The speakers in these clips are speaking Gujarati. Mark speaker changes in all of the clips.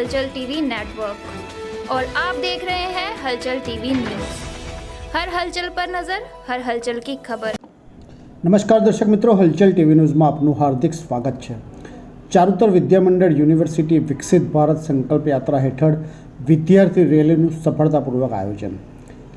Speaker 1: हलचल टीवी नेटवर्क और आप देख रहे हैं हलचल टीवी न्यूज हर हलचल पर नजर हर हलचल की खबर
Speaker 2: નમસ્કાર દર્શક મિત્રો હલચલ ટીવી ન્યૂઝમાં આપનું હાર્દિક સ્વાગત છે ચારુતર વિદ્યામંડળ યુનિવર્સિટી વિકસિત ભારત સંકલ્પ યાત્રા હેઠળ વિદ્યાર્થી રેલીનું સફળતાપૂર્વક આયોજન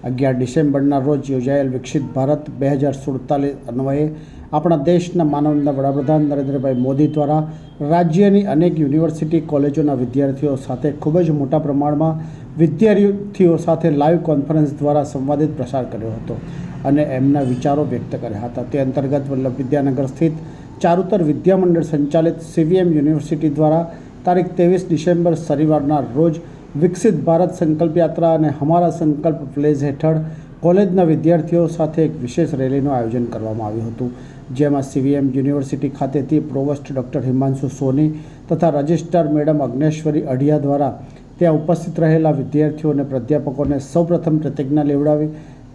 Speaker 2: અગિયાર ડિસેમ્બરના રોજ યોજાયેલ વિકસિત ભારત બે હજાર સુડતાલીસ અન્વયે આપણા દેશના માનવના વડાપ્રધાન નરેન્દ્રભાઈ મોદી દ્વારા રાજ્યની અનેક યુનિવર્સિટી કોલેજોના વિદ્યાર્થીઓ સાથે ખૂબ જ મોટા પ્રમાણમાં વિદ્યાર્થીઓ સાથે લાઈવ કોન્ફરન્સ દ્વારા સંવાદિત પ્રસાર કર્યો હતો અને એમના વિચારો વ્યક્ત કર્યા હતા. તે અંતર્ગત વલ્લભ વિદ્યાનગર સ્થિત ચારુતર વિદ્યામંડળ સંચાલિત સીવીએમ યુનિવર્સિટી દ્વારા તારીખ ત્રેવીસ ડિસેમ્બર શનિવારના રોજ વિકસિત ભારત સંકલ્પ યાત્રા અને હમારા સંકલ્પ પ્લેઝ હેઠળ કોલેજના વિદ્યાર્થીઓ સાથે એક વિશેષ રેલીનું આયોજન કરવામાં આવ્યું હતું, જેમાં સીવીએમ યુનિવર્સિટી ખાતેથી પ્રોવોસ્ટ ડૉક્ટર હિમાંશુ સોની તથા રજિસ્ટ્રાર મેડમ અગ્નેશ્વરી અઢિયા દ્વારા ત્યાં ઉપસ્થિત રહેલા વિદ્યાર્થીઓ અને પ્રાધ્યાપકોને સૌપ્રથમ પ્રતિજ્ઞા લેવડાવી,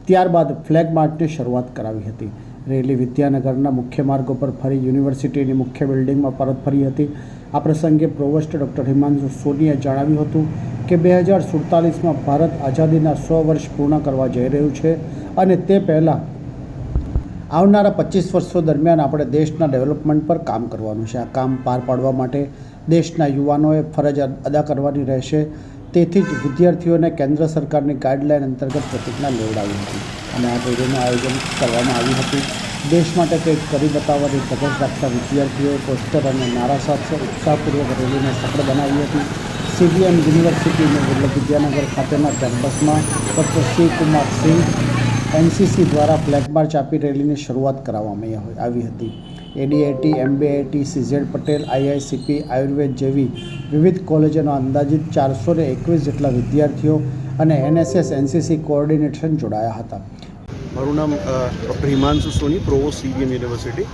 Speaker 2: ત્યારબાદ ફ્લેગ માર્ચની શરૂઆત કરાવી હતી. રેલી વિદ્યાનગરના મુખ્ય માર્ગો પર ફરી યુનિવર્સિટીની મુખ્ય બિલ્ડિંગમાં પરત ફરી હતી. આ પ્રસંગે પ્રોવોસ્ટ ડૉક્ટર હિમાંશુ સોનીએ જણાવ્યું હતું કે બે હજાર સુડતાલીસમાં ભારત આઝાદીના સો વર્ષ પૂર્ણ કરવા જઈ રહ્યું છે અને તે પહેલાં આવનારા પચીસ વર્ષો દરમિયાન આપણે દેશના ડેવલપમેન્ટ પર કામ કરવાનું છે. આ કામ પાર પાડવા માટે દેશના યુવાનોએ ફરજ અદા કરવાની રહેશે. તેથી જ વિદ્યાર્થીઓને કેન્દ્ર સરકારની ગાઇડલાઇન અંતર્ગત પ્રતિજ્ઞા લેવડાવી હતી. અને આ રેલીનું આયોજન કરવામાં આવ્યું હતું. દેશ માટે કંઈક કરી બતાવવાની ધગશ રાખતા વિદ્યાર્થીઓએ પોસ્ટર અને નારા સાથે ઉત્સાહપૂર્વક રેલીને સફળ બનાવી હતી. સીબીએમ યુનિવર્સિટીની વલ્લભ વિદ્યાનગર ખાતેના કેમ્પસમાં ડૉક્ટર શિવ સિંહ એનસીસી દ્વારા ફ્લેગ માર્ચ આપી રેલીની શરૂઆત કરવામાં આવી હતી. ADIT MBIT CZ Patel IICP Ayurved જેવી વિવિધ કોલેજોના અંદાજિત ચારસો ને એકવીસ જેટલા વિદ્યાર્થીઓ અને એનએસએસ એનસીસી કોઓર્ડિનેશન જોડાયા હતા.
Speaker 3: મારું નામ doctor Himanshu Soni provost CBM university.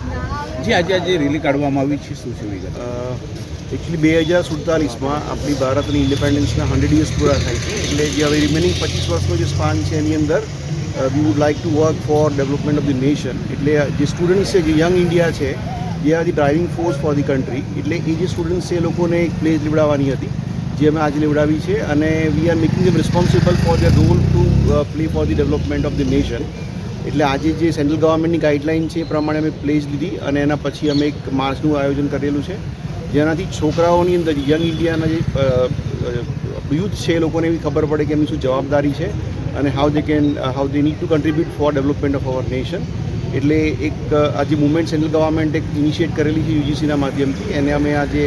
Speaker 4: જે આજે આજે રેલી કાઢવામાં આવી છે. શું છે વિગત?
Speaker 3: એકચ્યુઅલી બે હજાર સુડતાલીસમાં આપણી ભારતની ઇન્ડિપેન્ડન્સના હંડ્રેડ યર્સ પૂરા થાય છે. એટલે જે હવે રિમેનિંગ પચીસ વર્ષનો જે સ્પાન છે એની અંદર we would like to work for development of the nation એટલે જે સ્ટુડન્ટ્સ છે જે યંગ ઇન્ડિયા છે જે are the driving force for the country એટલે એ જે સ્ટુડન્ટ્સ છે એ લોકોને એક પ્લેસ લેવડાવવાની હતી જે અમે આજે લેવડાવી છે. અને we are making them responsible for the role to play for the development of the nation એટલે આજે જે સેન્ટ્રલ ગવર્મેન્ટની ગાઈડલાઇન છે એ પ્રમાણે અમે પ્લેસ લીધી અને એના પછી અમે એક માર્ચનું આયોજન કરેલું છે. જેનાથી છોકરાઓની અંદર યંગ ઇન્ડિયાના જે યુથ છે એ લોકોને એવી ખબર પડે કે એમની શું જવાબદારી છે અને how they can how they need to contribute for development of our nation એટલે એક આ જે મુવમેન્ટ સેન્ટ્રલ ગવર્મેન્ટ એક ઇનિશિએટ કરેલી છે યુજીસીના માધ્યમથી, એને અમે આજે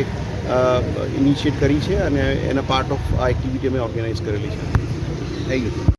Speaker 3: ઇનિશિએટ કરી છે અને એના પાર્ટ ઓફ આ એક્ટિવિટી અમે ઓર્ગેનાઇઝ કરેલી છે.
Speaker 4: થેન્ક ગયું